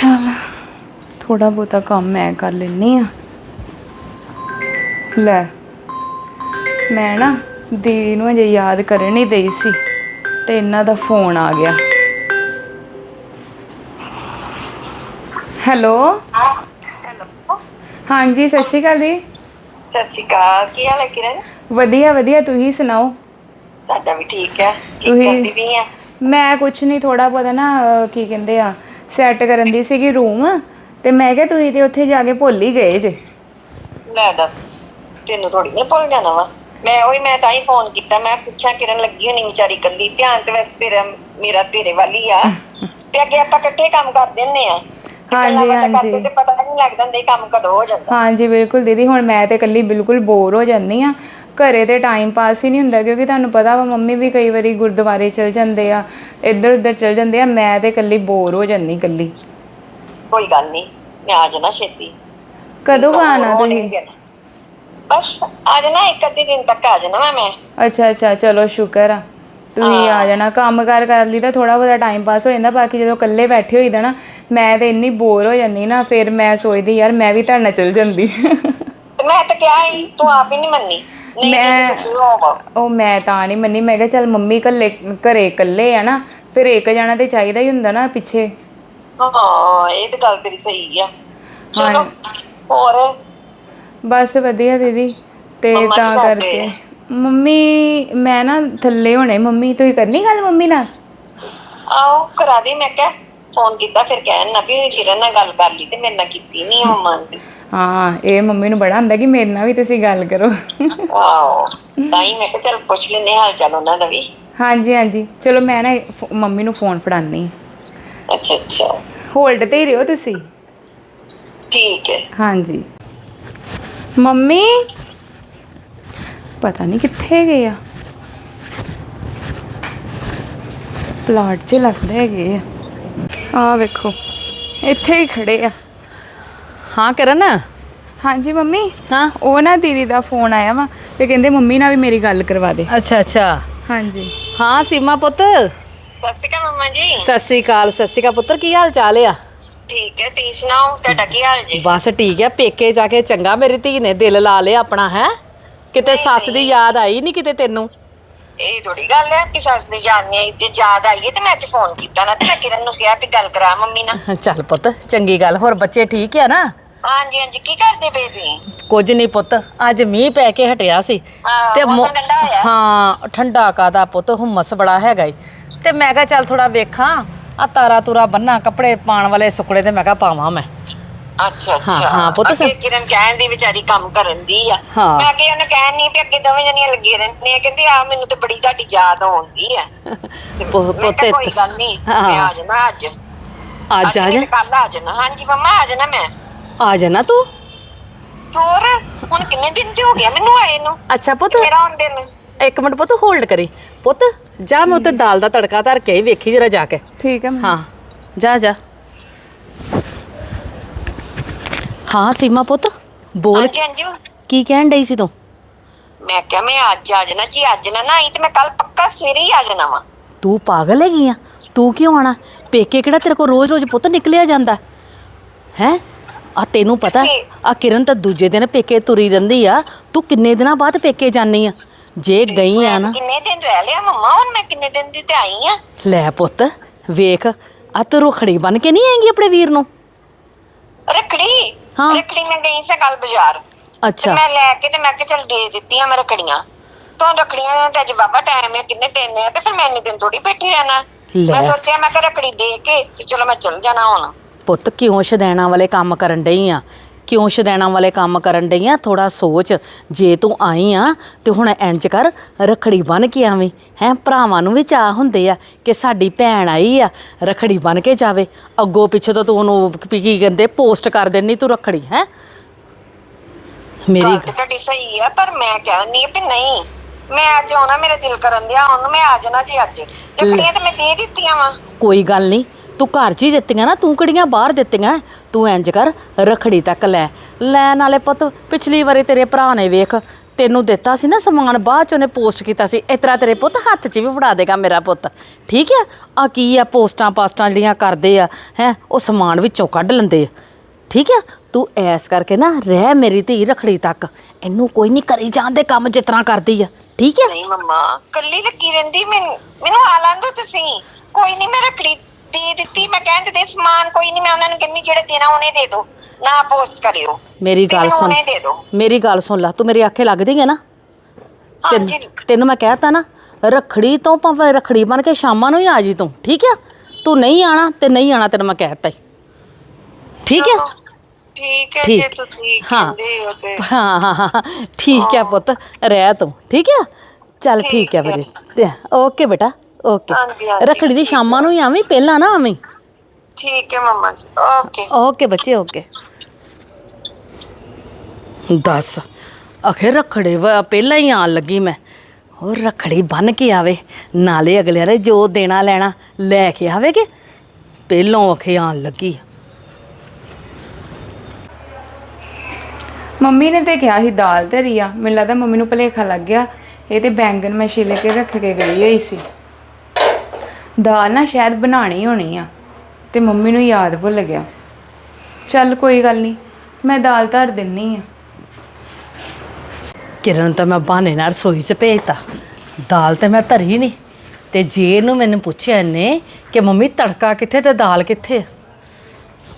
ਚਲ। ਥੋੜਾ ਬਹੁਤਾ ਕੰਮ ਮੈਂ ਕਰ ਲੈਣੀ ਆ ਲੈ ਮੈਂ ਨਾ ਦੀਦੀ ਨੂੰ ਅਜੇ ਯਾਦ ਕਰਨ ਹੀ ਦਈ ਸੀ ਤੇ ਇਹਨਾਂ ਦਾ ਫੋਨ ਆ ਗਿਆ। ਹੈਲੋ? ਹੈਲੋ ਹਾਂਜੀ ਸਤਿ ਸ਼੍ਰੀ ਅਕਾਲ ਜੀ। ਸਤਿ ਸ਼੍ਰੀ ਅਕਾਲ ਕੀ ਹਾਲ ਹੈ ਕਿਰਨ? ਵਧੀਆ ਵਧੀਆ ਤੁਸੀਂ ਸੁਣਾਓ? ਸਾਡਾ ਵੀ ਠੀਕ ਹੈ। ਕੀ ਤੁਸੀਂ- ਕਰਦੀ ਵੀ ਆ? ਮੈਂ ਕੁਛ ਨਹੀਂ ਥੋੜਾ ਬਹੁਤਾ ਨਾ ਅਹ, ਕੀ ਕਹਿੰਦੇ ਆ ਸੈੱਟ ਕਰਨ ਦੀ ਸੀਗੀ ਰੂਮ ਤੇ ਮੈਂ ਕਿਹਾ ਤੁਸੀਂ ਤੇ ਉੱਥੇ ਜਾ ਕੇ ਭੁੱਲ ਹੀ ਗਏ ਜੇ। ਲੈ ਦੱਸ ਤੈਨੂੰ ਥੋੜੀ ਨਹੀਂ ਭੁੱਲ ਜਾਣਾ ਵਾ। ਮੈਂ ਉਹੀ ਮੈਂ ਤਾਂ ਹੀ ਫੋਨ ਕੀਤਾ ਮੈਂ ਪੁੱਛਿਆ ਕਿਰਨ ਲੱਗੀ ਹੋਣੀ ਵਿਚਾਰੀ ਕੱਲੀ ਧਿਆਨ ਤੇ ਵੈਸੇ ਤੇਰਾ ਮੇਰਾ ਤੇਰੇ ਵੱਲ ਹੀ ਆ। ਤੇ ਅੱਗੇ ਆਪਾਂ ਇਕੱਠੇ ਕੰਮ ਕਰਦੇ ਹੁੰਨੇ ਆ। ਹਾਂਜੀ, ਹਾਂਜੀ। ਤੇ ਪਤਾ ਨਹੀਂ ਲੱਗਦਾ ਹੁੰਦਾ ਇਹ ਕੰਮ ਕਦੋਂ ਹੋ ਜਾਂਦਾ। ਹਾਂਜੀ ਬਿਲਕੁਲ ਦੀਦੀ ਹੁਣ ਮੈਂ ਤੇ ਇਕੱਲੀ ਬਿਲਕੁਲ ਬੋਰ ਹੋ ਜਾਂਦੀ ਆ। ਘਰੇ ਤੇ ਟਾਈਮ ਪਾਸ ਹੀ ਨਹੀਂ ਹੁੰਦਾ ਕਿਉਂਕਿ ਤੁਹਾਨੂੰ ਪਤਾ ਵਾ ਮੰਮੀ ਵੀ ਕਈ ਵਾਰੀ ਗੁਰਦੁਆਰੇ ਚਲ ਜਾਂਦੇ ਆ ਇੱਧਰ ਉੱਧਰ ਚਲ ਜਾਂਦੇ ਆ ਮੈਂ ਤੇ ਇਕੱਲੀ ਬੋਰ ਹੋ ਜਾਂਦੀ ਇਕੱਲੀ। ਕੋਈ ਗੱਲ ਨਹੀਂ ਮੈਂ ਆ ਜਾਣਾ ਛੇਤੀ। ਕਦੋਂ ਕੁ ਨਹੀਂ ਤੁਸੀਂ। ਬਸ ਆ ਜਾਣਾ ਇੱਕ ਅੱਧੇ ਦਿਨ ਤੱਕ ਆ ਜਾਣਾ ਮੈਂ। ਅੱਛਾ ਅੱਛਾ ਚਲੋ ਸ਼ੁਕਰ ਆ। ਤੁਸੀਂ ਆ ਜਾਣਾ ਕੰਮ ਕਾਰ ਕਰ ਲਈ ਤਾਂ ਥੋੜਾ ਬਹੁਤਾ ਟਾਈਮ ਪਾਸ ਹੋ ਜਾਂਦਾ ਬਾਕੀ ਜਦੋਂ ਇਕੱਲੇ ਬੈਠੇ ਹੋਈਦਾ ਨਾ ਮੈਂ ਤੇ ਇੰਨੀ ਬੋਰ ਹੋ ਜਾਂਦੀ ਨਾ ਫਿਰ ਮੈਂ ਸੋਚਦੀ ਯਾਰ ਮੈਂ ਵੀ ਤੁਹਾਡੇ ਨਾਲ ਚਲ ਜਾਂਦੀ। ਮੈਂ ਤਾਂ ਕਿਹਾ ਹੀ ਤੂੰ ਆਪ ਹੀ ਨਹੀਂ ਮੰਨੀ। ਮੈਂ- ਉਹ ਮੈਂ ਤਾਂ ਨਹੀਂ ਮੰਨੀ ਮੈਂ ਕਿਹਾ ਚੱਲ ਮੰਮੀ ਇਕੱਲੇ ਘਰੇ ਇਕੱਲੇ ਆ ਨਾ ਫਿਰ ਇੱਕ ਜਾਣਾ ਤੇ ਚਾਹੀਦਾ ਹੀ ਹੁੰਦਾ ਨਾ ਪਿੱਛੇ। ਹਾਂ ਇਹ ਤਾਂ ਗੱਲ ਤੇਰੀ ਸਹੀ ਆ। ਚਲੋ ਹੋਰ? ਬਸ ਵਧੀਆ ਦੀਦੀ ਤੇ ਤਾਂ ਕਰਕੇ। ਮੰਮੀ ਮੈਂ ਨਾ ਥੱਲੇ ਹੋਣੇ ਮੰਮੀ ਤੁਸੀਂ ਕਰਨੀ ਗੱਲ ਮੰਮੀ ਨਾਲ? ਆਓ ਕਰਾ ਦੇ ਮੈਂ ਕਿਹਾ ਫੋਨ ਕੀਤਾ ਫਿਰ ਕਹਿਣ ਨਾ ਵੀ ਕਿਰਨ ਨਾਲ ਗੱਲ ਕਰ ਲਈ ਤੇ ਮੇਰੇ ਨਾਲ ਕੀਤੀ ਨਹੀਂ ਮੰਮਾ ਨੇ। ਹਾਂ ਇਹ ਮੰਮੀ ਨੂੰ ਬੜਾ ਹੁੰਦਾ ਕਿ ਮੇਰੇ ਨਾਲ ਵੀ ਤੁਸੀਂ ਗੱਲ ਕਰੋ। ਆਓ ਤਾਂ ਹੀ ਮੈਂ ਕਿਹਾ ਚੱਲ ਪੁੱਛ ਲੈਨੇ ਹਾਲ ਚਾਲ ਉਹਨਾਂ ਦਾ ਵੀ। ਹਾਂਜੀ ਹਾਂਜੀ। ਚਲੋ ਮੈਂ ਨਾ ਫੋ- ਮੰਮੀ ਨੂੰ ਫੋਨ ਫੜਾਨੀ ਅੱਛਾ ਅੱਛਾ। ਹੋਲਡ ਤੇ ਹੀ ਰਹੋ ਤੁਸੀਂ। ਠੀਕ ਹੈ। ਹਾਂਜੀ। ਮੰਮੀ? ਪਤਾ ਨਹੀਂ ਕਿੱਥੇ ਗਏ ਆ। ਪਲਾਟ 'ਚ ਲੱਗਦੇ ਹੈਗੇ ਆ। ਆ ਵੇਖੋ ਇੱਥੇ ਹੀ ਖੜੇ ਆ। ਹਾਂ ਕਰਨ? ਹਾਂਜੀ ਮੰਮੀ। ਹਾਂ। ਉਹ ਨਾ ਦੀਦੀ ਦਾ ਫੋਨ ਆਇਆ ਵਾ ਤੇ ਕਹਿੰਦੇ ਮੰਮੀ ਨਾਲ ਵੀ ਮੇਰੀ ਗੱਲ ਕਰਵਾ ਦੇ। ਅੱਛਾ ਅੱਛਾ। ਹਾਂਜੀ। ਹਾਂ ਸੀਮਾ ਪੁੱਤ। ਸਤਿ ਸ਼੍ਰੀ ਅਕਾਲ ਮੰਮਾ ਜੀ। ਸਤਿ ਸ੍ਰੀ ਅਕਾਲ ਸਤਿ ਸ੍ਰੀ ਅਕਾਲ। ਪੁੱਤਰ ਕੀ ਹਾਲ ਚਾਲ ਆ? ਠੀਕ ਹੈ ਤੁਸੀਂ ਸੁਣਾਓ ਤੁਹਾਡਾ ਕੀ ਹਾਲ ਜੀ? ਬਸ ਠੀਕ ਆ ਪੇਕੇ ਜਾ ਕੇ ਚੰਗਾ ਮੇਰੀ ਧੀ ਨੇ ਦਿਲ ਲਾ ਲਿਆ ਆਪਣਾ ਹੈ? ਕਿਤੇ ਸੱਸ ਦੀ ਯਾਦ ਆਈ ਨਹੀਂ ਕਿਤੇ ਤੈਨੂੰ? ਇਹ ਥੋੜੀ ਗੱਲ ਹੈ ਕਿ ਸੱਸ ਦੀ ਯਾਦ ਨਹੀਂ ਆਈ ਤੇ ਯਾਦ ਆਈ ਹੈ ਤੇ ਮੈਂ ਅੱਜ ਫੋਨ ਕੀਤਾ ਨਾ ਤੇ ਮੈਂ ਕਿਰਨ ਨੂੰ ਕਿਹਾ ਵੀ ਗੱਲ ਕਰਾ ਮੰਮੀ ਨਾਲ। ਚੱਲ ਪੁੱਤ ਚੰਗੀ ਗੱਲ ਹੋਰ ਬੱਚੇ ਠੀਕ ਆ ਨਾ? ਹਾਂਜੀ ਹਾਂਜੀ। ਕੀ ਕਰਦੇ ਪਏ ਤੁਸੀਂ ਕੁਝ ਨਹੀਂ ਪੁੱਤ। ਅੱਜ ਮੀਂਹ ਪੈ ਕੇ ਹਟਿਆ ਸੀ। ਹਾਂ, ਮੌ- ਮੌਸਮ ਠੰਡਾ ਹੋਇਆ। ਹਾਂ ਠੰਡਾ ਕਾਦਾ ਪੁੱਤ? ਹੁਮਸ ਬੜਾ ਹੈਗਾ ਈ। ਤੇ ਮੈਂ ਕਿਹਾ ਚੱਲ ਥੋੜਾ ਵੇਖਾਂ। ਆ ਤਾਰਾ ਤੁਰਾ ਬੰਨਾ ਕੱਪੜੇ ਪਾਣ ਵਾਲੇ ਸੁੱਕੜੇ ਤੇ ਮੈਂ ਕਿਹਾ ਪਾਵਾਂ ਮੈਂ। ਅੱਛਾ ਅੱਛਾ। ਹਾਂ, ਹਾਂ, ਪੁੱਤ ਅੱਗੇ ਕਿਰਨ ਕਹਿਣ ਦੀ ਵਿਚਾਰੀ ਕੰਮ ਕਰਨ ਦੀ ਆ। ਹਾਂ। ਮੈਂ ਅੱਗੇ ਉਹਨੂੰ ਕਹਿਣ ਨਹੀਂ ਵੀ ਅੱਗੇ ਦੋਵੇਂ ਜਣੀਆਂ ਲੱਗੀਆਂ ਰਹਿੰਦੀਆਂ ਕਹਿੰਦੀ ਆ ਮੈਨੂੰ ਤੇ ਬੜੀ ਤੁਹਾਡੀ ਯਾਦ ਆਉਂਦੀ ਆ। ਪੁ- ਮੈਂ ਪੁੱਤ ਕੋਈ ਗੱਲ ਨਹੀਂ। ਮੈਂ ਆ ਜਾਣਾ ਅੱਜ। ਅੱਜ ਆ ਜਾ। ਕੱਲ ਆ ਜਾਣਾ। ਹਾਂਜੀ ਮੰਮਾ ਆ ਜਾਣਾ ਮੈਂ। ਆ ਜਾਣਾ ਤੂੰ? ਹੋਰ? ਹੁਣ ਕਿੰਨੇ ਦਿਨ ਤੇ ਹੋ ਗਿਆ ਮੈਨੂੰ ਆਏ ਨੂੰ? ਅੱਛਾ ਪੁੱਤ। ਮੇਰਾ ਹੁਣ ਦਿਨ। ਇੱਕ ਮਿੰਟ ਪੁੱਤ ਹੋਲਡ ਕਰੀ। ਪੁੱਤ ਜਾ ਮੈਂ ਉੱਤੇ ਦਾਲ ਦਾ ਤੜਕਾ ਧਰ ਕੇ ਆਈ, ਵੇਖੀ ਜਰਾ ਜਾ ਕੇ। ਠੀਕ ਹੈ। ਹਾਂ ਜਾ ਜਾ। ਹਾਂ ਸੀਮਾ ਪੁੱਤ ਬੋਲ। ਹਾਂਜੀ ਹਾਂਜੀ। ਕੀ ਕਹਿਣ ਡਈ ਸੀ ਤੂੰ? ਮੈਂ ਕਿਹਾ ਮੈਂ ਅੱਜ ਆ ਜਾਣਾ ਜੀ ਅੱਜ ਨਾ ਨਾ ਆਈ ਤੇ ਮੈਂ ਕੱਲ ਪੱਕਾ ਸਵੇਰੇ ਹੀ ਆ ਜਾਣਾ ਵਾ। ਤੂੰ ਪਾਗਲ ਹੈਗੀ ਆ? ਤੂੰ ਕਿਉਂ ਆਣਾ ਪੇਕੇ ਕਿਹੜਾ ਤੇਰੇ ਕੋਲ ਰੋਜ਼-ਰੋਜ਼ ਪੁੱਤ ਨਿਕਲਿਆ ਜਾਂਦਾ? ਹੈ? ਆ ਤੈਨੂੰ ਪਤਾ ਆ ਕਿਰਨ ਤਾਂ ਦੂਜੇ ਦਿਨ ਪੇਕੇ ਤੁਰੀ ਰਹਿੰਦੀ ਆ। ਤੂੰ ਕਿੰਨੇ ਦਿਨਾਂ ਬਾਅਦ ਪੇਕੇ ਜਾਨੀ ਆ? ਜੇ ਗਈ ਆ ਨਾ ਕਿੰਨੇ ਦਿਨ ਰਹਿ ਲਿਆ ਮੰਮਾ? ਹੁਣ ਮੈਂ ਕਿੰਨੇ ਦਿਨ ਦੀ ਤੇ ਆਈ ਆ? ਲੈ ਪੁੱਤ ਵੇਖ ਆ ਤੂੰ ਰੁਖੜੀ ਬਨ ਕੇ ਨਹੀਂ ਆਏਂਗੀ ਆਪਣੇ ਵੀਰ ਨੂੰ? ਰੱਖੜੀ? ਹਾਂ। ਰੱਖੜੀ ਮੈਂ ਗਈ ਸੀ ਕੱਲ ਬਾਜ਼ਾਰ। ਤੇ ਅੱਛਾ। ਮੈਂ ਲੈ ਕੇ ਤੇ ਮੈਂ ਕਿਹਾ ਚੱਲ ਦੇ ਦਿੱਤੀਆਂ ਮੈਂ ਰੱਖੜੀਆਂ। ਤੋਂ ਰੱਖੜੀਆਂ ਤੇ ਅੱਜ ਬਾਬਾ ਟਾਈਮ ਹੈ ਕਿੰਨੇ ਦਿਨ ਹੈ? ਤੇ ਫਿਰ ਮੈਂ ਇੰਨੇ ਦਿਨ ਥੋੜੀ ਬੈਠੀ ਰਹਿਣਾ। ਲੈ। ਮੈਂ ਸੋਚਿਆ ਮੈਂ ਕਿ ਰੱਖੜੀ ਦੇ ਕੇ ਤੇ ਚਲੋ ਮੈਂ ਚੱਲ ਜਾਣਾ ਹੁਣ। ਪੁੱਤ ਕਿਉਂ ਸ਼ਦੈਣਾ ਵਾਲੇ ਕੰਮ ਕਰਨ ਡਈ ਆ? ਕਿਉਂ ਸ਼ਦੈਣਾ ਵਾਲੇ ਕੰਮ ਕਰਨ ਡਈ ਆ? ਥੋੜਾ ਸੋਚ। ਜੇ ਤੂੰ ਆਈ ਆ ਤੇ ਹੁਣ ਇੰਜ ਕਰ ਰਖੜੀ ਬਨ ਕੇ ਆਵੇਂ। ਹੈ ਭਰਾਵਾਂ ਨੂੰ ਵੀ ਚਾਹ ਹੁੰਦੇ ਆ ਕਿ ਸਾਡੀ ਭੈਣ ਆਈ ਆ ਰਖੜੀ ਬਨ ਕੇ ਜਾਵੇ। ਅੱਗੋਂ ਪਿੱਛੇ ਤੋਂ ਤੂੰ ਉਹਨੂੰ ਕੀ ਕੀ ਕਹਿੰਦੇ ਪੋਸਟ ਕਰ ਦੇਣੀ ਤੂੰ ਰਖੜੀ ਹੈ? ਮੇਰੀ ਗੱਲ ਤੇ ਤੁਹਾਡੀ ਸਹੀ ਆ ਪਰ ਮੈਂ ਕਹਿੰਦੀ ਆ ਵੀ ਨਹੀਂ। ਮੈਂ ਅੱਜ ਆਉਣਾ ਮੇਰੇ ਦਿਲ ਕਰਨ ਦਿਆ ਉਹਨੂੰ ਮੈਂ ਆ ਜਾਣਾ ਜੀ ਅੱਜ। ਰੱਖੜੀਆਂ ਤੇ ਮੈਂ ਦੇ ਦਿੱਤੀਆਂ ਵਾ। ਕੋਈ ਗੱਲ ਨਹੀਂ। ਤੂੰ ਘਰ 'ਚ ਹੀ ਦਿੱਤੀਆਂ ਨਾ, ਤੂੰ ਕਿਹੜੀਆਂ ਬਾਹਰ ਦਿੱਤੀਆਂ? ਤੂੰ ਇੰਜ ਕਰ, ਰਖੜੀ ਤੱਕ ਲੈ। ਲੈਣ ਨਾਲੇ ਪੁੱਤ, ਪਿਛਲੀ ਵਾਰੀ ਤੇਰੇ ਭਰਾ ਨੇ ਵੇਖ, ਤੈਨੂੰ ਦਿੱਤਾ ਸੀ ਨਾ ਸਮਾਨ, ਬਾਅਦ ਚ ਉਹਨੇ ਪੋਸਟ ਕੀਤਾ ਸੀ। ਇਸ ਤਰ੍ਹਾਂ ਤੇਰੇ ਪੁੱਤ ਹੱਥ 'ਚ ਵੀ ਫੜਾ ਦੇਗਾ ਮੇਰਾ ਪੁੱਤ। ਠੀਕ ਆ? ਆ ਕੀ ਆ ਪੋਸਟਾਂ ਪਾਸਟਾਂ ਜਿਹੜੀਆਂ ਕਰਦੇ ਆ, ਹੈ? ਉਹ ਸਮਾਨ ਵਿੱਚੋਂ ਕੱਢ ਲੈਂਦੇ ਆ। ਠੀਕ ਆ? ਤੂੰ ਐਸ ਕਰਕੇ ਨਾ ਰਹਿ ਮੇਰੀ ਧੀ ਰਖੜੀ ਤੱਕ। ਇਹਨੂੰ ਕੋਈ ਨਹੀਂ ਕਰੀ ਜਾਂਦੇ ਕੰਮ ਜਿਸ ਤਰ੍ਹਾਂ ਕਰਦੀ ਆ। ਠੀਕ ਆ? ਨਹੀਂ ਮੰਮਾ, ਕੱਲੀ ਲੱਗੀ ਰਹਿੰਦੀ, ਮੈਨੂੰ ਮੈਨੂੰ ਆ ਲੈਂਦੋ ਤੁਸੀਂ। ਕੋਈ ਨਹੀਂ ਮੈਂ ਰੱਖੜੀ ਦੇ ਦਿੱਤੀ। ਮੈਂ ਕਹਿਣ ਤੇ ਸਮਾਨ ਕੋਈ ਨਹੀਂ ਮੈਂ ਉਹਨਾਂ ਨੂੰ ਕਹਿੰਦੀ ਜਿਹੜੇ ਦੇਣਾ ਉਹਨੇ ਦੇ ਦਿਓ ਨਾ ਪੋਸਟ ਕਰਿਓ। ਮੇਰੀ ਗੱਲ ਮੈਨੂੰ ਸੁਣ। ਉਹਨੇ ਦੇ ਦਿਓ ਮੇਰੀ ਗੱਲ ਸੁਣ ਲੈ ਤੂੰ ਮੇਰੇ ਆਖੇ ਲੱਗਦੀ ਹੈ ਨਾ? ਤੈਨੂੰ- ਹਾਂਜੀ। ਤੈਨੂੰ ਮੈਂ ਕਹਿਤਾ ਨਾ ਰਖੜੀ ਤੋਂ ਭਾਵੇਂ ਰਖੜੀ ਬਣ ਕੇ ਸ਼ਾਮਾਂ ਨੂੰ ਹੀ ਆ ਜੀ ਤੂੰ ਠੀਕ ਆ? ਤੂੰ ਨਹੀਂ ਆਣਾ ਤੇ ਨਹੀਂ ਆਣਾ ਤੈਨੂੰ ਮੈਂ ਕਹਿਤਾ ਹੀ ਠੀਕ ਆ? ਠੀਕ ਹੈ ਜੇ ਠੀਕ। ਤੁਸੀਂ ਹਾਂ। ਕਹਿੰਦੇ ਹੋ ਤੇ। ਹਾਂ ਹਾਂ, ਹਾਂ ਠੀਕ ਆ ਪੁੱਤ ਰਹਿ ਤੂੰ ਠੀਕ ਆ? ਚੱਲ ਠੀਕ ਆ ਠੀਕ ਹੈ। ਵੀਰੇ। ਤੇ ਓਕੇ ਬੇਟਾ। ਓਕੇ ਹਾਂਜੀ, ਰਖੜੀ ਦੀ ਸ਼ਾਮਾਂ ਨੂੰ ਹੀ ਆਵੀਂ? ਪਹਿਲਾਂ ਨਾ ਆਵੀਂ? ਠੀਕ ਹੈ ਮੰਮਾ ਜੀ ਓਕੇ ਓਕੇ ਬੱਚੇ ਓਕੇ ਦੱਸ ਅਖੇ ਰਖੜੇ ਵਾ ਪਹਿਲਾਂ ਹੀ ਆਣ ਲੱਗੀ ਮੈਂ। ਉਹ ਰਖੜੀ ਬੰਨ ਕੇ ਆਵੇ ਨਾਲੇ ਅਗਲਿਆਂ ਨੇ ਜੋ ਦੇਣਾ ਲੈਣਾ ਲੈ ਕੇ ਆਵੇਗੇ ਪਹਿਲੋਂ ਅਖੇ ਆਣ ਲੱਗੀ। ਮੰਮੀ ਨੇ ਤੇ ਕਿਹਾ ਸੀ ਦਾਲ ਧਰੀ ਆ ਮੈਨੂੰ ਲੱਗਦਾ ਮੰਮੀ ਨੂੰ ਭੁਲੇਖਾ ਲੱਗ ਗਿਆ। ਇਹ ਤੇ ਬੈਂਗਨ ਮੈਂ ਛਿੱਲ ਕੇ ਰੱਖ ਕੇ ਗਈ ਹੋਈ ਸੀ। ਦਾਲ ਨਾ ਸ਼ਾਇਦ ਬਣਾਣੀ ਹੋਣੀ ਆ ਤੇ ਮੰਮੀ ਨੂੰ ਯਾਦ ਭੁੱਲ ਗਿਆ। ਚੱਲ ਕੋਈ ਗੱਲ ਨਹੀਂ ਮੈਂ ਦਾਲ ਧਰ ਦਿੰਨੀ ਆ। ਕਿਰਨ ਨੂੰ ਤਾਂ ਮੈਂ ਬਹਾਨੇ ਨਾਲ ਰਸੋਈ 'ਚ ਭੇਜਤਾ। ਦਾਲ ਤੇ ਮੈਂ ਧਰੀ ਨਹੀਂ ਤੇ ਜੇ ਇਹਨੂੰ ਮੈਨੂੰ ਪੁੱਛਿਆ ਇਹਨੇ ਕਿ ਮੰਮੀ ਤੜਕਾ ਕਿੱਥੇ ਤੇ ਦਾਲ ਕਿੱਥੇ ਆ?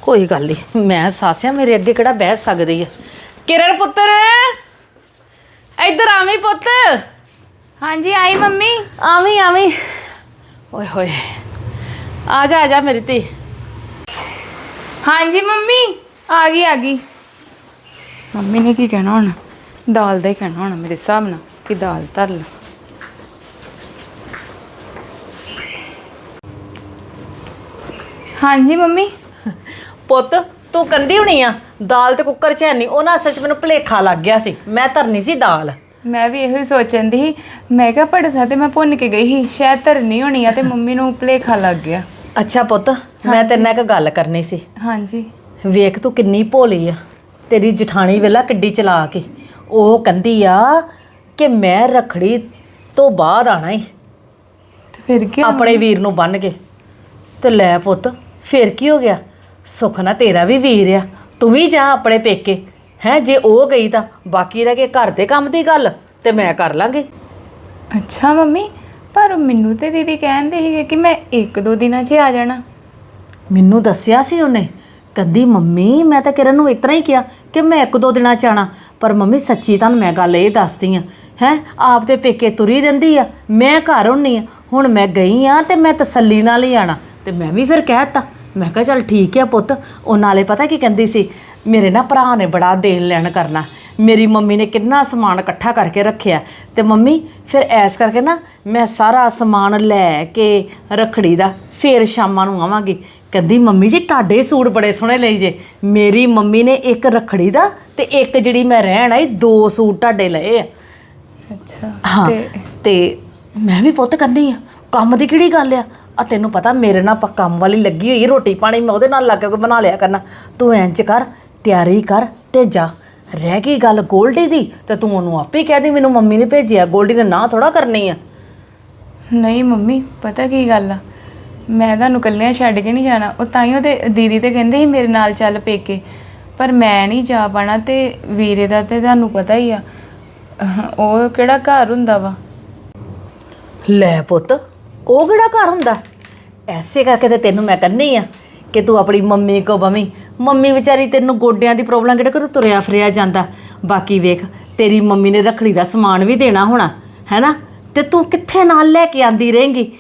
ਕੋਈ ਗੱਲ ਨਹੀਂ ਮੈਂ ਸਾਸਿਆ ਮੇਰੇ ਅੱਗੇ ਕਿਹੜਾ ਬਹਿ ਸਕਦੀ ਹੈ ਕਿਰਨ ਪੁੱਤਰ! ਇੱਧਰ ਆਵੀਂ ਪੁੱਤ! ਹਾਂਜੀ ਆਈ ਮੰਮੀ। ਆਵੀਂ ਆਵੀਂ। ਓਏ ਹੋਏ। ਆ ਜਾ ਆ ਜਾ ਮੇਰੀ ਧੀ। ਹਾਂਜੀ ਮੰਮੀ ਆ ਗਈ ਆ ਗਈ। ਮੰਮੀ ਨੇ ਕੀ ਕਹਿਣਾ ਹੁਣ? ਦਾਲ ਦਾ ਹੀ ਕਹਿਣਾ ਹੁਣ ਮੇਰੇ ਹਿਸਾਬ ਨਾਲ ਕਿ ਦਾਲ ਧਰ ਲੈ। ਹਾਂਜੀ ਮੰਮੀ। ਪੁੱਤ ਤੂੰ ਕੰਦੀ ਹੋਣੀ ਆ? ਦਾਲ ਤੇ ਕੁੱਕਰ 'ਚ ਹੈ ਨਹੀਂ ਉਹਨਾਂ ਅਸਲ 'ਚ ਮੈਨੂੰ ਭੁਲੇਖਾ ਲੱਗ ਗਿਆ ਸੀ। ਮੈਂ ਧਰਨੀ ਸੀ ਦਾਲ। ਮੈਂ ਵੀ ਇਹੋ ਹੀ ਸੋਚਣ ਦੀ ਸੀ। ਮੈਂ ਕਿਹਾ ਪੜਦਾ ਤੇ ਮੈਂ ਭੁੰਨ ਕੇ ਗਈ ਸੀ। ਸ਼ਾਇਦ ਧਰਨੀ ਹੋਣੀ ਆ ਤੇ ਮੰਮੀ ਨੂੰ ਭੁਲੇਖਾ ਲੱਗ ਗਿਆ। ਅੱਛਾ ਪੁੱਤ ਮੈਂ ਤੇਰੇ ਨਾਲ ਇੱਕ ਗੱਲ ਕਰਨੀ ਸੀ। ਹਾਂਜੀ। ਵੇਖ ਤੂੰ ਕਿੰਨੀ ਭੋਲੀ ਆ। ਤੇਰੀ ਜਠਾਣੀ ਵੇਲਾ ਕਿੱਡੀ ਚਲਾ ਕੇ ਉਹ ਕਹਿੰਦੀ ਆ ਕਿ ਮੈਂ ਰਖੜੀ ਤੋਂ ਬਾਅਦ ਆਣਾ ਈ। ਤੇ ਫਿਰ ਕੀ ਆਪਣੇ ਵੀਰ ਨੂੰ ਬੰਨ ਕੇ। ਤੇ ਲੈ ਪੁੱਤ ਫਿਰ ਕੀ ਹੋ ਗਿਆ? ਸੁੱਖ ਨਾ ਤੇਰਾ ਵੀ ਵੀਰ ਆ। ਤੂੰ ਵੀ ਜਾ ਆਪਣੇ ਪੇਕੇ। ਹੈ ਜੇ ਉਹ ਗਈ ਤਾਂ ਬਾਕੀ ਰਹਿ ਕੇ ਘਰ ਦੇ ਕੰਮ ਦੀ ਗੱਲ ਤੇ ਮੈਂ ਕਰ ਲਾਂਗੀ। ਅੱਛਾ ਮੰਮੀ ਪਰ ਮੈਨੂੰ ਤੇ ਦੀਦੀ ਕਹਿੰਦੇ ਸੀਗੇ ਕਿ ਮੈਂ ਇੱਕ ਦੋ ਦਿਨਾਂ 'ਚ ਹੀ ਆ ਜਾਣਾ। ਮੈਨੂੰ ਦੱਸਿਆ ਸੀ ਉਹਨੇ ਕਹਿੰਦੀ ਮੰਮੀ ਮੈਂ ਤਾਂ ਕਿਰਨ ਨੂੰ ਇਤਨਾ ਹੀ ਕਿਹਾ ਕਿ ਮੈਂ ਇੱਕ ਦੋ ਦਿਨਾਂ ਚ ਆਣਾ ਪਰ ਮੰਮੀ ਸੱਚੀ ਤੁਹਾਨੂੰ ਮੈਂ ਗੱਲ ਇਹ ਦੱਸਦੀ ਆ ਹੈ ਆਪ ਦੇ ਪੇਕੇ ਤੁਰੀ ਰਹਿੰਦੀ ਆ ਮੈਂ ਘਰ ਹੁੰਨੀ ਆ ਹੁਣ ਮੈਂ ਗਈ ਆ ਤੇ ਮੈਂ ਤਸੱਲੀ ਨਾਲ ਹੀ ਆਣਾ ਤੇ ਮੈਂ ਵੀ ਫਿਰ ਕਹਿਤਾ ਮੈਂ ਕਿਹਾ ਚੱਲ ਠੀਕ ਆ ਪੁੱਤ ਉਹ ਨਾਲੇ ਪਤਾ ਕੀ ਕਹਿੰਦੀ ਸੀ? ਮੇਰੇ ਨਾ ਭਰਾ ਨੇ ਬੜਾ ਦੇਣ ਲੈਣ ਕਰਨਾ। ਮੇਰੀ ਮੰਮੀ ਨੇ ਕਿੰਨਾ ਸਮਾਨ ਇਕੱਠਾ ਕਰਕੇ ਰੱਖਿਆ। ਤੇ ਮੰਮੀ ਫਿਰ ਐਸ ਕਰਕੇ ਨਾ ਮੈਂ ਸਾਰਾ ਸਮਾਨ ਲੈ ਕੇ ਰਖੜੀ ਦਾ ਫੇਰ ਸ਼ਾਮਾਂ ਨੂੰ ਆਵਾਂਗੀ। ਕਹਿੰਦੀ ਮੰਮੀ ਜੀ ਤੁਹਾਡੇ ਸੂਟ ਬੜੇ ਸੋਹਣੇ ਲਈ ਜੇ। ਮੇਰੀ ਮੰਮੀ ਨੇ ਇੱਕ ਰਖੜੀ ਦਾ ਤੇ ਇੱਕ ਜਿਹੜੀ ਮੈਂ ਰਹਿਣ ਆਈ ਦੋ ਸੂਟ ਤੁਹਾਡੇ ਲਏ ਆ। ਅੱਛਾ ਹਾਂ ਤੇ ਤੇ ਮੈਂ ਵੀ ਪੁੱਤ ਕਰਨੀ ਆ। ਕੰਮ ਦੀ ਕਿਹੜੀ ਗੱਲ ਆ? ਆ ਤੈਨੂੰ ਪਤਾ ਮੇਰੇ ਨਾਲ ਆਪਾਂ ਕੰਮ ਵਾਲੀ ਲੱਗੀ ਹੋਈ ਰੋਟੀ ਪਾਣੀ ਮੈਂ ਉਹਦੇ ਨਾਲ ਲੱਗ ਕੇ ਬਣਾ ਲਿਆ ਕਰਨਾ। ਤੂੰ ਇੰਜ ਕਰ ਤਿਆਰੀ ਕਰ ਤੇ ਜਾ। ਰਹਿ ਗਈ ਗੱਲ ਗੋਲਡੀ ਦੀ ਤੇ ਤੂੰ ਉਹਨੂੰ ਆਪੇ ਹੀ ਕਹਿ ਦੇ ਮੈਨੂੰ ਮੰਮੀ ਨੇ ਭੇਜਿਆ ਗੋਲਡੀ ਨੇ ਨਾ ਥੋੜਾ ਕਰਨੀ ਆ। ਨਹੀਂ ਮੰਮੀ ਪਤਾ ਕੀ ਗੱਲ ਆ? ਮੈਂ ਤੁਹਾਨੂੰ ਇਕੱਲਿਆਂ ਛੱਡ ਕੇ ਨਹੀਂ ਜਾਣਾ ਉਹ ਤੇ ਦੀਦੀ ਤੇ ਕਹਿੰਦੇ ਸੀ ਮੇਰੇ ਨਾਲ ਚੱਲ ਪੇਕੇ। ਪਰ ਮੈਂ ਨਹੀਂ ਜਾ ਪਾਣਾ ਤੇ ਵੀਰੇ ਦਾ ਤੇ ਤੁਹਾਨੂੰ ਪਤਾ ਹੀ ਆ। ਉਹ ਕਿਹੜਾ ਘਰ ਹੁੰਦਾ ਵਾ? ਲੈ ਪੁੱਤ ਉਹ ਕਿਹੜਾ ਘਰ ਹੁੰਦਾ? ਐਸੇ ਕਰਕੇ ਤੇ ਤੈਨੂੰ ਮੈਂ ਕਹਿੰਨੀ ਆ ਕਿ ਤੂੰ ਆਪਣੀ ਮੰਮੀ ਕੋ ਬਵੀਂ। ਮੰਮੀ ਵਿਚਾਰੀ ਤੈਨੂੰ ਗੋਡਿਆਂ ਦੀ ਪ੍ਰੋਬਲਮ ਕਿਹੜਾ ਕਰ ਤੁਰਿਆ ਫਿਰਿਆ ਜਾਂਦਾ? ਬਾਕੀ ਵੇਖ, ਤੇਰੀ ਮੰਮੀ ਨੇ ਰੱਖੜੀ ਦਾ ਸਮਾਨ ਵੀ ਦੇਣਾ ਹੋਣਾ, ਹੈਨਾ? ਤੇ ਤੂੰ ਕਿੱਥੇ ਨਾਲ ਲੈ ਕੇ ਆਂਦੀ ਰਹੇਂਗੀ?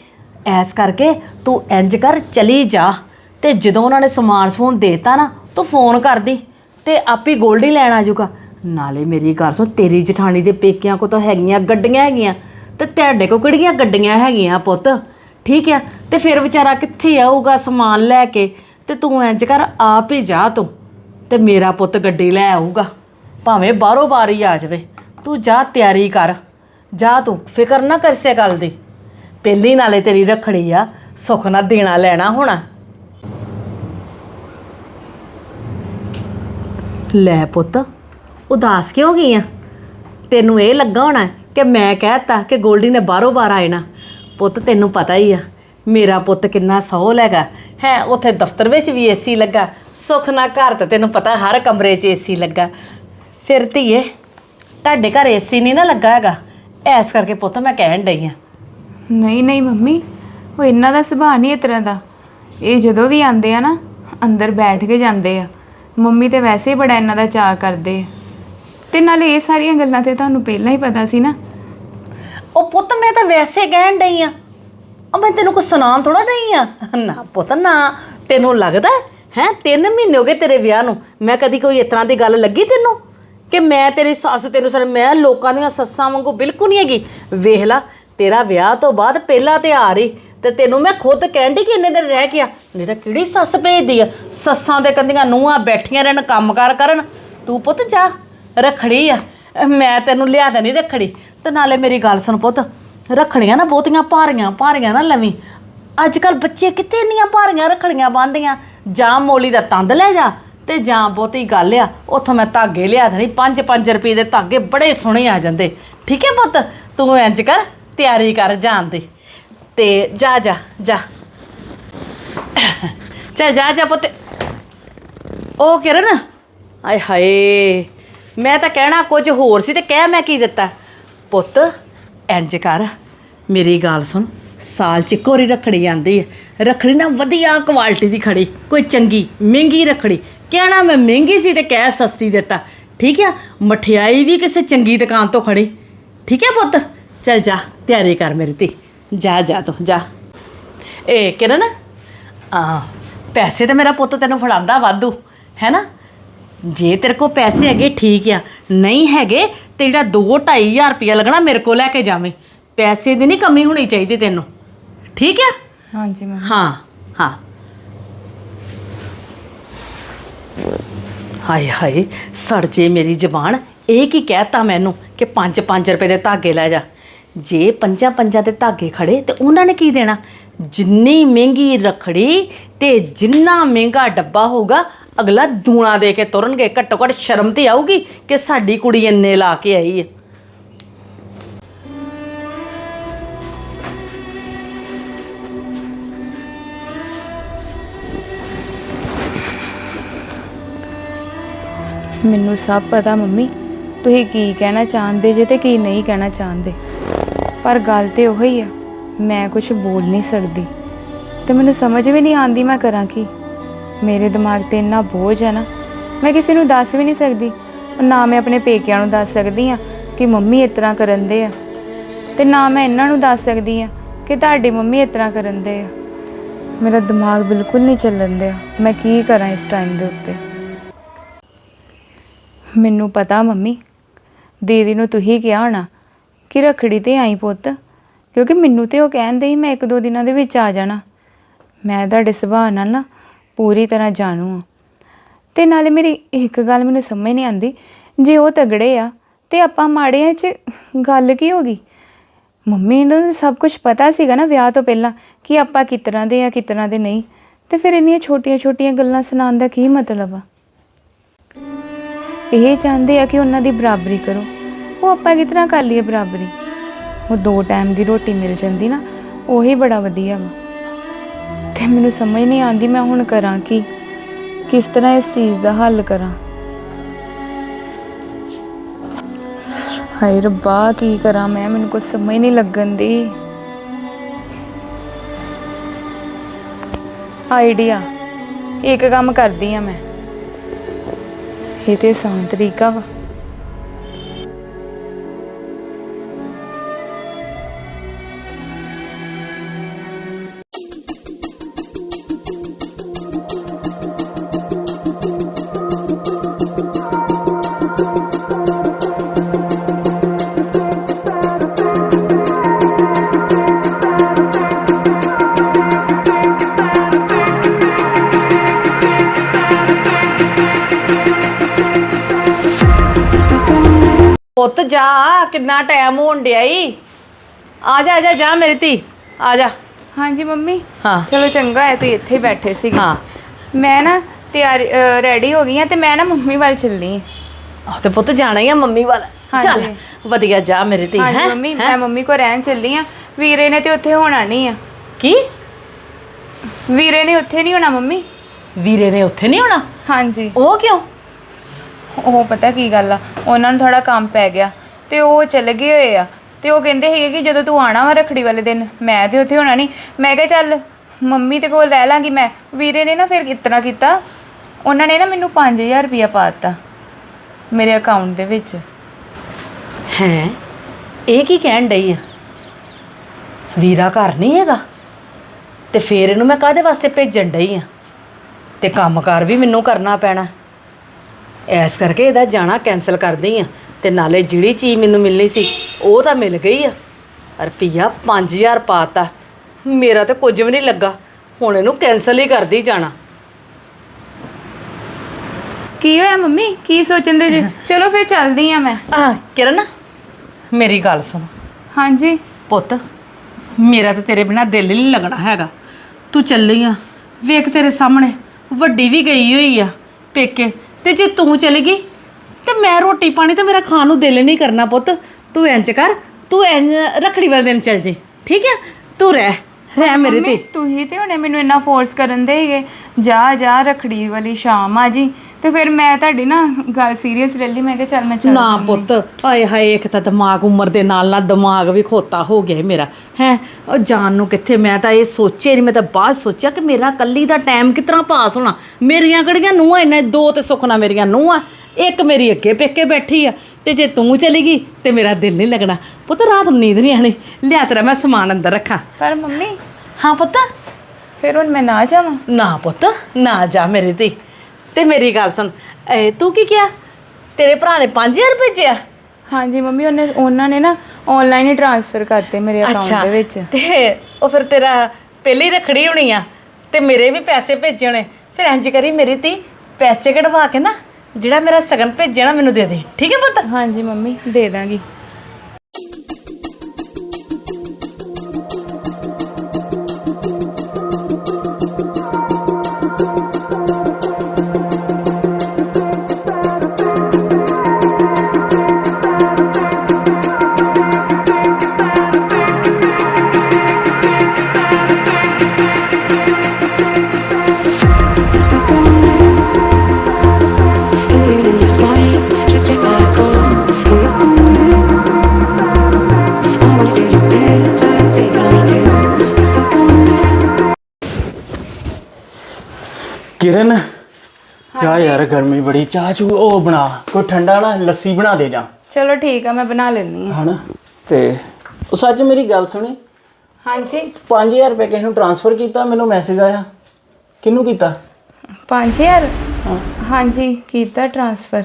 ਐਸ ਕਰਕੇ ਤੂੰ ਇੰਜ ਕਰ, ਚਲੀ ਜਾ। ਤੇ ਜਦੋਂ ਉਹਨਾਂ ਨੇ ਸਮਾਨ ਸਮੂਨ ਦੇਤਾ ਨਾ, ਤੂੰ ਫੋਨ ਕਰਦੀ ਤੇ ਆਪੀ ਗੋਲਡੀ ਲੈਣ ਆ ਜਾਊਗਾ। ਨਾਲੇ ਮੇਰੀ ਗੱਲ ਸੁਣ, ਤੇਰੀ ਜਠਾਣੀ ਦੇ ਪੇਕਿਆਂ ਕੋ ਤਾਂ ਹੈਗੀਆਂ, ਗੱਡੀਆਂ ਹੈਗੀਆਂ। ਤੇ ਤੁਹਾਡੇ ਕੋ ਕਿਹੜੀਆਂ ਗੱਡੀਆਂ ਹੈਗੀਆਂ ਪੁੱਤ? ਠੀਕ ਆ? ਤੇ ਫਿਰ ਵਿਚਾਰਾ ਕਿੱਥੇ ਆਊਗਾ ਸਮਾਨ ਲੈ ਕੇ? ਤੇ ਤੂੰ ਇੰਜ ਕਰ, ਆਪ ਹੀ ਜਾ ਤੂੰ। ਤੇ ਮੇਰਾ ਪੁੱਤ ਗੱਡੀ ਲੈ ਆਊਗਾ। ਭਾਵੇਂ ਬਾਹਰੋਂ ਬਾਹਰ ਹੀ ਆ ਜਾਵੇ। ਤੂੰ ਜਾ, ਤਿਆਰੀ ਕਰ। ਜਾ ਤੂੰ। ਫਿਕਰ ਨਾ ਕਰ ਇਸੇ ਗੱਲ ਦੀ। ਪਹਿਲੀ ਨਾਲੇ ਤੇਰੀ ਰੱਖੜੀ ਆ। ਸੁੱਖ ਨਾਲ ਦੇਣਾ ਲੈਣਾ ਹੋਣਾ। ਲੈ ਪੁੱਤ, ਉਦਾਸ ਕਿਉਂ ਗਈ ਆ? ਤੈਨੂੰ ਇਹ ਲੱਗਾ ਹੋਣਾ ਕਿ ਮੈਂ ਕਹਿਤਾ ਕਿ ਗੋਲਡੀ ਨੇ ਬਾਹਰੋਂ ਬਾਹਰ ਆਏ ਨਾ, ਪੁੱਤ ਤੈਨੂੰ ਪਤਾ ਹੀ ਆ, ਮੇਰਾ ਪੁੱਤ ਕਿੰਨਾ ਸੌਲ ਹੈਗਾ। ਹੈ, ਉੱਥੇ ਦਫ਼ਤਰ ਵਿੱਚ ਵੀ ਏਸੀ ਲੱਗਾ, ਸੁੱਖ ਨਾ ਘਰ ਤੇ ਤੈਨੂੰ ਪਤਾ ਹਰ ਕਮਰੇ 'ਚ ਏਸੀ ਲੱਗਾ। ਫਿਰ ਧੀਏ, ਤੁਹਾਡੇ ਘਰ ਏਸੀ ਨਹੀਂ ਨਾ ਲੱਗਾ ਹੈਗਾ? ਐਸ ਕਰਕੇ ਪੁੱਤ ਮੈਂ ਕਹਿਣ ਡਈ ਆ। ਨਹੀਂ ਨਹੀਂ ਮੰਮੀ, ਉਹ ਇਹਨਾਂ ਦਾ ਸੁਭਾਅ ਨਹੀਂ ਇਸ ਤਰ੍ਹਾਂ ਦਾ। ਇਹ ਜਦੋਂ ਵੀ ਆਉਂਦੇ ਆ ਨਾ, ਅੰਦਰ ਬੈਠ ਕੇ ਜਾਂਦੇ ਆ। ਮੰਮੀ ਤੇ ਵੈਸੇ ਹੀ ਬੜਾ ਇਹਨਾਂ ਦਾ ਚਾਅ ਕਰਦੇ ਆ। ਤੇ ਨਾਲੇ ਇਹ ਸਾਰੀਆਂ ਗੱਲਾਂ ਤੇ ਤੁਹਾਨੂੰ ਪਹਿਲਾਂ ਹੀ ਪਤਾ ਸੀ ਨਾ। ਉਹ ਪੁੱਤ ਮੈਂ ਤਾਂ ਵੈਸੇ ਕਹਿਣ ਡਈ ਆ। ਉਹ ਮੈਂ ਤੈਨੂੰ ਕੁਛ ਸੁਣਾਉਣ ਥੋੜਾ ਡਈ ਆ। ਨਾ ਪੁੱਤ, ਨਾ। ਤੈਨੂੰ ਲੱਗਦਾ ਹੈ? ਤਿੰਨ ਮਹੀਨੇ ਹੋ ਗਏ ਤੇਰੇ ਵਿਆਹ ਨੂੰ। ਮੈਂ ਕਦੀ ਕੋਈ ਇਸ ਤਰ੍ਹਾਂ ਦੀ ਗੱਲ ਲੱਗੀ ਤੈਨੂੰ? ਕਿ ਮੈਂ ਤੇਰੀ ਸੱਸ, ਤੈਨੂੰ ਸਰ, ਮੈਂ ਲੋਕਾਂ ਦੀਆਂ ਸੱਸਾਂ ਵਾਂਗੂ ਬਿਲਕੁਲ ਨਹੀਂ ਹੈਗੀ। ਵੇਖ ਲਾ, ਤੇਰਾ ਵਿਆਹ ਤੋਂ ਬਾਅਦ ਪਹਿਲਾ ਤਿਉਹਾਰ ਹੀ ਤੇ ਤੈਨੂੰ ਮੈਂ ਖੁਦ ਕਹਿੰਦੀ ਕਿ ਇੰਨੇ ਦਿਨ ਰਹਿ ਗਿਆ ਨਹੀਂ ਤਾਂ ਕਿਹੜੀ ਸੱਸ ਭੇਜਦੀ ਆ? ਸੱਸਾਂ ਦੇ ਕੰਦੀਆਂ ਨੂੰਹਾਂ ਬੈਠੀਆਂ ਰਹਿਣ ਕੰਮਕਾਰ ਕਰਨ। ਤੂੰ ਪੁੱਤ ਜਾ। ਰਖੜੀ ਆ। ਮੈਂ ਤੈਨੂੰ ਲਿਆ ਤਾਂ ਨਹੀਂ ਰਖੜੀ। ਤੇ ਨਾਲੇ ਮੇਰੀ ਗੱਲ ਸੁਣ ਪੁੱਤ, ਰਖੜੀਆਂ ਨਾ ਬਹੁਤੀਆਂ ਭਾਰੀਆਂ ਭਾਰੀਆਂ ਨਾ ਲਵੀਂ। ਅੱਜ ਕੱਲ ਬੱਚੇ ਕਿੱਥੇ ਇੰਨੀਆਂ ਭਾਰੀਆਂ ਰਖੜੀਆਂ ਬੰਨ੍ਹਦੀਆਂ? ਜਾਂ ਮੋਲੀ ਦਾ ਤੰਦ ਲੈ ਜਾ, ਤੇ ਜਾਂ ਬਹੁਤੀ ਗੱਲ ਆ, ਉੱਥੋਂ ਮੈਂ ਧਾਗੇ ਲਿਆ ਦੇਣੀ 5-5 ਰੁਪਏ ਦੇ ਧਾਗੇ ਬੜੇ ਸੋਹਣੇ ਆ ਜਾਂਦੇ। ਠੀਕ ਹੈ ਪੁੱਤ, ਤੂੰ ਇੰਜ ਕਰ, ਤਿਆਰੀ ਕਰ ਜਾਣ ਦੀ। ਤੇ ਜਾ ਜਾ ਜਾ। ਚੱਲ ਜਾ ਜਾ ਪੁੱਤ। ਉਹ ਕਿਰਨ, ਆਏ ਹਾਏ। ਮੈਂ ਤਾਂ ਕਹਿਣਾ ਕੁਝ ਹੋਰ ਸੀ ਤੇ ਕਹਿ ਮੈਂ ਕੀ ਦਿੱਤਾ। ਪੁੱਤ, ਇੰਜ ਕਰ। ਮੇਰੀ ਗੱਲ ਸੁਣ। ਸਾਲ ਚ ਇੱਕ ਵਾਰੀ ਰੱਖੜੀ ਆਂਦੀ ਹੈ ਰੱਖੜੀ ਨਾ ਵਧੀਆ ਕੁਆਲਿਟੀ ਦੀ ਖੜੀ, ਕੋਈ ਚੰਗੀ, ਮਹਿੰਗੀ ਰੱਖੜੀ। ਕਹਿਣਾ ਮੈਂ ਮਹਿੰਗੀ ਸੀ ਤੇ ਕਹਿ ਸਸਤੀ ਦਿੱਤਾ। ਠੀਕ ਆ? ਮਠਿਆਈ ਵੀ ਕਿਸੇ ਚੰਗੀ ਦੁਕਾਨ ਤੋਂ ਖੜੀ। ਠੀਕ ਹੈ ਪੁੱਤ? ਚੱਲ ਜਾ, ਤਿਆਰੀ ਕਰ ਮੇਰੀ ਧੀ। ਜਾ ਜਾ ਤੂੰ, ਜਾ। ਇਹ ਕਿਰਨ? ਆ ਪੈਸੇ ਤੇ ਮੇਰਾ ਪੁੱਤ ਤੈਨੂੰ ਫੜਾਉਂਦਾ ਵਾਧੂ, ਹੈ ਨਾ? ਜੇ ਤੇਰੇ ਕੋਲ ਪੈਸੇ ਹੈਗੇ ਠੀਕ ਆ। ਨਹੀਂ ਹੈਗੇ ਤੇ ਜਿਹੜਾ 2-2500 ਰੁਪਇਆ ਲੱਗਣਾ ਮੇਰੇ ਕੋਲ ਲੈ ਕੇ ਜਾਵੇਂ। ਪੈਸੇ ਦੀ ਨਹੀਂ ਕਮੀ ਹੋਣੀ ਚਾਹੀਦੀ ਤੈਨੂੰ। ਠੀਕ ਆ? ਹਾਂਜੀ ਮੰਮੀ ਹਾਂ ਹਾਂ। ਹਾਏ ਹਾਏ ਸੜ ਜੇ ਮੇਰੀ ਜ਼ਬਾਨ। ਇਹ ਕੀ ਕਹਿਤਾ ਮੈਨੂੰ ਕਿ 5-5 ਰੁਪਏ ਦੇ ਧਾਗੇ ਲੈ ਜਾ। ਜੇ ਪੰਜਾਂ ਪੰਜਾਂ ਦੇ ਧਾਗੇ ਖੜੇ ਤੇ ਉਹਨਾਂ ਨੇ ਕੀ ਦੇਣਾ? ਜਿੰਨੀ ਮਹਿੰਗੀ ਰਖੜੀ ਤੇ ਜਿੰਨਾ ਮਹਿੰਗਾ ਡੱਬਾ ਹੋਊਗਾ ਅਗਲਾ ਦੂਣਾ ਦੇ ਕੇ ਤੁਰਨਗੇ, ਘੱਟੋ ਘੱਟ ਸ਼ਰਮ ਤੇ ਆਊਗੀ ਕਿ ਸਾਡੀ ਕੁੜੀ ਇੰਨੇ ਲਾ ਕੇ ਆਈ ਹੈ। ਮੈਨੂੰ ਸਭ ਪਤਾ ਮੰਮੀ, ਤੁਸੀਂ ਕੀ ਕਹਿਣਾ ਚਾਹੁੰਦੇ ਜੇ ਤੇ ਕੀ ਨਹੀਂ ਕਹਿਣਾ ਚਾਹੁੰਦੇ। ਪਰ ਗੱਲ ਤੇ ਉਹੀ ਆ, ਮੈਂ ਕੁਝ ਬੋਲ ਨਹੀਂ ਸਕਦੀ। ਤੇ ਮੈਨੂੰ ਸਮਝ ਵੀ ਨਹੀਂ ਆਉਂਦੀ ਮੈਂ ਕਰਾਂ ਕੀ। ਮੇਰੇ ਦਿਮਾਗ ਤੇ ਇੰਨਾ ਬੋਝ ਹੈ ਨਾ, ਮੈਂ ਕਿਸੇ ਨੂੰ ਦੱਸ ਵੀ ਨਹੀਂ ਸਕਦੀ। ਨਾ ਮੈਂ ਆਪਣੇ ਪੇਕਿਆਂ ਨੂੰ ਦੱਸ ਸਕਦੀ ਆ ਕਿ ਮੰਮੀ ਇਸ ਤਰ੍ਹਾਂ ਕਰਨ ਦੇ ਆ। ਤੇ ਨਾ ਮੈਂ ਇਹਨਾਂ ਨੂੰ ਦੱਸ ਸਕਦੀ ਆ ਕਿ ਤੁਹਾਡੀ ਮੰਮੀ ਇਸ ਤਰ੍ਹਾਂ ਕਰਨ ਦੇ ਆ। ਮੇਰਾ ਦਿਮਾਗ ਬਿਲਕੁਲ ਨਹੀਂ ਚੱਲਣ ਦਿਆ। ਮੈਂ ਕੀ ਕਰਾਂ ਇਸ ਟਾਈਮ ਦੇ ਉੱਤੇ? ਮੈਨੂੰ ਪਤਾ ਮੰਮੀ, ਦੀਦੀ ਨੂੰ ਤੁਸੀਂ ਕਿਹਾ ਹੋਣਾ ਕਿ ਰਖੜੀ ਤੇ ਆਈ ਪੁੱਤ, ਕਿਉਂਕਿ ਮੈਨੂੰ ਤੇ ਉਹ ਕਹਿੰਦੇ ਸੀ ਮੈਂ ਇੱਕ ਦੋ ਦਿਨਾਂ ਦੇ ਵਿੱਚ ਆ ਜਾਣਾ। ਮੈਂ ਤੁਹਾਡੇ ਸੁਭਾਅ ਨਾਲ ਨਾ ਪੂਰੀ ਤਰ੍ਹਾਂ ਜਾਣੂ ਆ। ਤੇ ਨਾਲੇ ਮੇਰੀ ਇੱਕ ਗੱਲ ਮੈਨੂੰ ਸਮਝ ਨਹੀਂ ਆਂਦੀ ਜੇ ਉਹ ਤਗੜੇ ਆ, ਤੇ ਆਪਾਂ ਮਾੜੇ ਆ ਚ ਗੱਲ ਕੀ ਹੋ ਗਈ? ਮੰਮੀ ਨੂੰ ਸਭ ਕੁਝ ਪਤਾ ਸੀਗਾ ਨਾ ਵਿਆਹ ਤੋਂ ਪਹਿਲਾਂ ਕਿ ਆਪਾਂ ਕਿਸ ਤਰ੍ਹਾਂ ਦੇ ਆ ਕਿਸ ਤਰ੍ਹਾਂ ਦੇ ਨਹੀਂ। ਤੇ ਫਿਰ ਇੰਨੀਆਂ ਛੋਟੀਆਂ-ਛੋਟੀਆਂ ਗੱਲਾਂ ਸੁਣਾਉਣ ਦਾ ਕੀ ਮਤਲਬ ਆ? ਇਹ ਚਾਹੁੰਦੇ ਆ ਕਿ ਉਹਨਾਂ ਦੀ ਬਰਾਬਰੀ ਕਰੋ। ਉਹ ਆਪਾਂ ਕਿਸ ਤਰ੍ਹਾਂ ਕਰ ਲਈਏ ਬਰਾਬਰੀ? ਉਹ ਦੋ ਟਾਈਮ ਦੀ ਰੋਟੀ ਮਿਲ ਜਾਂਦੀ ਨਾ, ਉਹੀ ਬੜਾ ਵਧੀਆ ਵਾ। ਤੇ ਮੈਨੂੰ ਸਮਝ ਨਹੀਂ ਆਉਂਦੀ ਮੈਂ ਹੁਣ ਕਰਾਂ ਕੀ? ਕਿਸ ਤਰ੍ਹਾਂ ਇਸ ਚੀਜ਼ ਦਾ ਹੱਲ ਕਰਾਂ? ਹਾਏ ਰੱਬਾ, ਕੀ ਕਰਾਂ ਮੈਂ? ਮੈਨੂੰ ਕੁਝ ਸਮਝ ਨਹੀਂ ਲੱਗਣ ਦੀ। ਆਈਡੀਆ। ਇੱਕ ਕੰਮ ਕਰਦੀ ਆ ਮੈਂ। ਇਹ ਤੇ ਆਸਾਨ ਤਰੀਕਾ ਵਾ। ਪੁੱਤ ਜਾ ਕਿੰਨਾ ਟਾਈਮ ਹੋਣ ਡਿਆ ਈ। ਆ ਜਾ ਆ ਜਾ ਜਾ ਮੇਰੀ ਧੀ ਆ ਜਾ। ਹਾਂਜੀ ਮੰਮੀ। ਹਾਂ। ਚਲੋ ਚੰਗਾ ਹੈ ਤੁਸੀਂ ਇੱਥੇ ਹੀ ਬੈਠੇ ਸੀਗੇ। ਹਾਂ। ਮੈਂ ਨਾ ਤਿਆਰੀ ਰੈਡੀ ਹੋ ਗਈ ਆ ਤੇ ਮੈਂ ਨਾ ਮੰਮੀ ਵੱਲ ਚੱਲਣੀ ਆ ਆਹ ਤੇ ਪੁੱਤ ਜਾਣਾ ਹੀ ਆ ਮੰਮੀ ਵੱਲ। ਹਾਂਜੀ। ਚੱਲ ਵਧੀਆ ਜਾ ਮੇਰੇ ਤੇ ਹਾਂਜੀ ਹੈ? ਮੰਮੀ ਮੈਂ ਮੰਮੀ ਕੋ ਰਹਿਣ ਚੱਲੀ ਆ ਵੀਰੇ ਨੇ ਤੇ ਉੱਥੇ ਹੋਣਾ ਨਹੀਂ ਆ। ਕੀ? ਵੀਰੇ ਨੇ ਉੱਥੇ ਨਹੀਂ ਹੋਣਾ ਮੰਮੀ। ਵੀਰੇ ਨੇ ਉੱਥੇ ਨਹੀਂ ਆਉਣਾ ਹਾਂਜੀ। ਉਹ ਕਿਉਂ? ਉਹ ਪਤਾ ਕੀ ਗੱਲ ਆ, ਉਹਨਾਂ ਨੂੰ ਥੋੜਾ ਕੰਮ ਪੈ ਗਿਆ ਤੇ ਉਹ ਚਲੇ ਗਏ ਹੋਏ ਆ ਤੇ ਉਹ ਕਹਿੰਦੇ ਸੀਗੇ ਕਿ ਜਦੋਂ ਤੂੰ ਆਣਾ ਵਾ ਰਖੜੀ ਵਾਲੇ ਦਿਨ, ਮੈਂ ਤੇ ਉੱਥੇ ਹੋਣਾ ਨਹੀਂ ਮੈਂ ਕਿਹਾ ਚੱਲ, ਮੰਮੀ ਤੇ ਕੋਲ ਰਹਿ ਲਾਂਗੀ ਮੈਂ। ਵੀਰੇ ਨੇ ਨਾ ਫਿਰ ਇਤਨਾ ਕੀਤਾ? ਉਹਨਾਂ ਨੇ ਨਾ ਮੈਨੂੰ 5000 ਰੁਪਇਆ ਪਾ ਦਿੱਤਾ ਮੇਰੇ ਅਕਾਊਂਟ ਦੇ ਵਿੱਚ। ਹੈ? ਇਹ ਕੀ ਕਹਿਣ ਡਈ ਆ? ਵੀਰਾ ਘਰ ਨਹੀਂ ਹੈਗਾ? ਤੇ ਫੇਰ ਇਹਨੂੰ ਮੈਂ ਕਾਹਦੇ ਵਾਸਤੇ ਭੇਜਣ ਡਈ ਆ? ਤੇ ਕੰਮਕਾਰ ਵੀ ਮੈਨੂੰ ਕਰਨਾ ਪੈਣਾ। ਐਸ ਕਰਕੇ ਇਹਦਾ ਜਾਣਾ ਕੈਨਸਲ ਕਰਦੀ ਆ। ਤੇ ਨਾਲੇ ਜਿਹੜੀ ਚੀਜ਼ ਮੈਨੂੰ ਮਿਲਣੀ ਸੀ ਉਹ ਤਾਂ ਮਿਲ ਗਈ ਆ। ਰੁਪਈਆ 5000 ਪਾਤਾ। ਮੇਰਾ ਤਾਂ ਕੁਝ ਵੀ ਨਹੀਂ ਲੱਗਾ। ਹੁਣ ਇਹਨੂੰ ਕੈਨਸਲ ਹੀ ਕਰਦੀ ਜਾਣਾ। ਕੀ ਹੋਇਆ ਮੰਮੀ? ਕੀ ਸੋਚਦੇ ਜੀ? ਚਲੋ ਫਿਰ ਚੱਲਦੀ ਆ ਮੈਂ। ਆ ਕਿਰਨ ਮੇਰੀ ਗੱਲ ਸੁਣ। ਹਾਂਜੀ। ਪੁੱਤ ਮੇਰਾ ਤਾਂ ਤੇਰੇ ਬਿਨਾ ਦਿਲ ਹੀ ਨਹੀਂ ਲੱਗਣਾ ਹੈਗਾ। ਤੂੰ ਚੱਲੀ ਆ। ਵੇਖ ਤੇਰੇ ਸਾਹਮਣੇ ਵੱਡੀ ਵੀ ਗਈ ਹੋਈ ਆ। ਪੇਕੇ ਤੇ ਜੇ ਤੂੰ ਚਲੀ ਗਈ ਤੇ ਮੈਂ ਰੋਟੀ ਪਾਣੀ ਤੇ ਮੇਰਾ ਖਾਣ ਨੂੰ ਦਿਲ ਨਹੀਂ ਕਰਨਾ ਪੁੱਤ। ਤੂੰ ਇੰਜ ਕਰ ਤੂੰ ਇੰਜ ਰਖੜੀ ਵਾਲੇ ਦਿਨ ਚੱਲ ਜੇ ਠੀਕ ਹੈ ਤੂੰ ਰਹਿ ਰਹਿ ਮੇਰੇ ਮੰਮੀ, ਤੇ। ਤੁਸੀਂ ਤੇ ਹੁਣੇ ਮੈਨੂੰ ਇੰਨਾ ਫੋਰਸ ਕਰਨ ਦੇ ਹੈਗੇ ਜਾ ਜਾ ਰਖੜੀ ਵਾਲੀ ਸ਼ਾਮ ਆ ਜੀ। ਤੇ ਫਿਰ ਮੈਂ ਤੁਹਾਡੀ ਨਾ ਗੱਲ ਸੀਰੀਅਸ ਲੈ ਲਈ ਮੈਂ ਕਿਹਾ ਚੱਲ ਮੈਂ ਚੱਲ ਨਾ ਪੁੱਤ ਆਏ ਹਾਏ ਇੱਕ ਤਾਂ ਦਿਮਾਗ ਉਮਰ ਦੇ ਨਾਲ ਨਾਲ ਦਿਮਾਗ ਵੀ ਖੋਤਾ ਹੋ ਗਿਆ ਏ ਮੇਰਾ। ਹੈ ਉਹ ਜਾਣ ਨੂੰ ਕਿੱਥੇ ਮੈਂ ਤਾਂ ਇਹ ਸੋਚਿਆ ਨਹੀਂ ਮੈਂ ਤਾਂ ਬਾਅਦ ਸੋਚਿਆ ਕਿ ਮੇਰਾ ਕੱਲੀ ਦਾ ਟਾਈਮ ਕਿਤਨਾ ਪਾਸ ਹੋਣਾ। ਮੇਰੀਆਂ ਕਿਹੜੀਆਂ ਨੂੰਹਾਂ ਇੰਨੇ ਦੋ ਤੇ ਸੁਖਣਾ ਮੇਰੀਆਂ ਨੂੰਹਾਂ ਇੱਕ ਮੇਰੀ ਅੱਗੇ ਪੇਕੇ ਬੈਠੀ ਆ ਤੇ ਜੇ ਤੂੰ ਚਲੀ ਗਈ ਤੇ ਮੇਰਾ ਦਿਲ ਨਹੀਂ ਲੱਗਣਾ। ਪੁੱਤ ਰਾਤ ਨੂੰ ਨੀਂਦ ਨਹੀਂ ਆਣੀ ਲਿਆ ਤੇਰਾ ਮੈਂ ਸਮਾਨ ਅੰਦਰ ਰੱਖਾਂ। ਪਰ ਮੰਮੀ ਹਾਂ ਪੁੱਤ। ਫਿਰ ਹੁਣ ਮੈਂ ਨਾ ਜਾਵਾਂ? ਨਾ ਪੁੱਤ ਨਾ ਜਾ ਮੇਰੇ ਤੇ ਤੇ ਮੇਰੀ ਗੱਲ ਸੁਣ ਇਹ ਤੂੰ ਕੀ ਕਿਹਾ? ਤੇਰੇ ਭਰਾ ਨੇ 5000 ਭੇਜਿਆ ਹਾਂਜੀ ਮੰਮੀ ਉਹਨੇ ਉਹਨਾਂ ਨੇ ਨਾ ਆਨਲਾਈਨ ਹੀ ਟ੍ਰਾਂਸਫਰ ਕਰਤੇ ਮੇਰੇ ਅਕਾਊਂਟ ਦੇ ਵਿੱਚ। ਤੇ ਉਹ ਫਿਰ ਤੇਰਾ ਪਹਿਲੀ ਰਖੜੀ ਹੋਣੀ ਆ ਤੇ ਮੇਰੇ ਵੀ ਪੈਸੇ ਭੇਜੇ ਹੋਣੇ। ਫਿਰ ਇੰਜ ਕਰੀ ਮੇਰੀ ਤੀ ਪੈਸੇ ਕਢਵਾ ਕੇ ਨਾ ਜਿਹੜਾ ਮੇਰਾ ਸਗਨ ਭੇਜਿਆ ਨਾ ਮੈਨੂੰ ਦੇ ਦੇ। ਠੀਕ ਹੈ ਪੁੱਤ? ਹਾਂਜੀ ਮੰਮੀ ਦੇ ਦਾਂਗੀ। ਕਿਰਨ? ਚਾਹ ਯਾਰ ਗਰਮੀ ਬੜੀ। ਚਾਹ ਚੂ ਉਹ ਬਣਾ। ਕੋਈ ਠੰਡਾ ਨਾ ਲੱਸੀ ਬਣਾ ਦੇ ਜਾ। ਚਲੋ ਠੀਕ ਆ ਮੈਂ ਬਣਾ ਲੈਣੀ ਆ ਹਨਾ? ਤੇ ਉਹ ਸੱਚ ਮੇਰੀ ਗੱਲ ਸੁਣੀ? ਹਾਂਜੀ। 5000 ਰੁਪਏ ਕਿਸ ਨੂੰ ਟ੍ਰਾਂਸਫਰ ਕੀਤਾ ਮੈਨੂੰ ਮੈਸੇਜ ਆਇਆ। ਕਿਹਨੂੰ ਕੀਤਾ? 5000 ਹਾਂਜੀ ਕੀਤਾ ਟ੍ਰਾਂਸਫਰ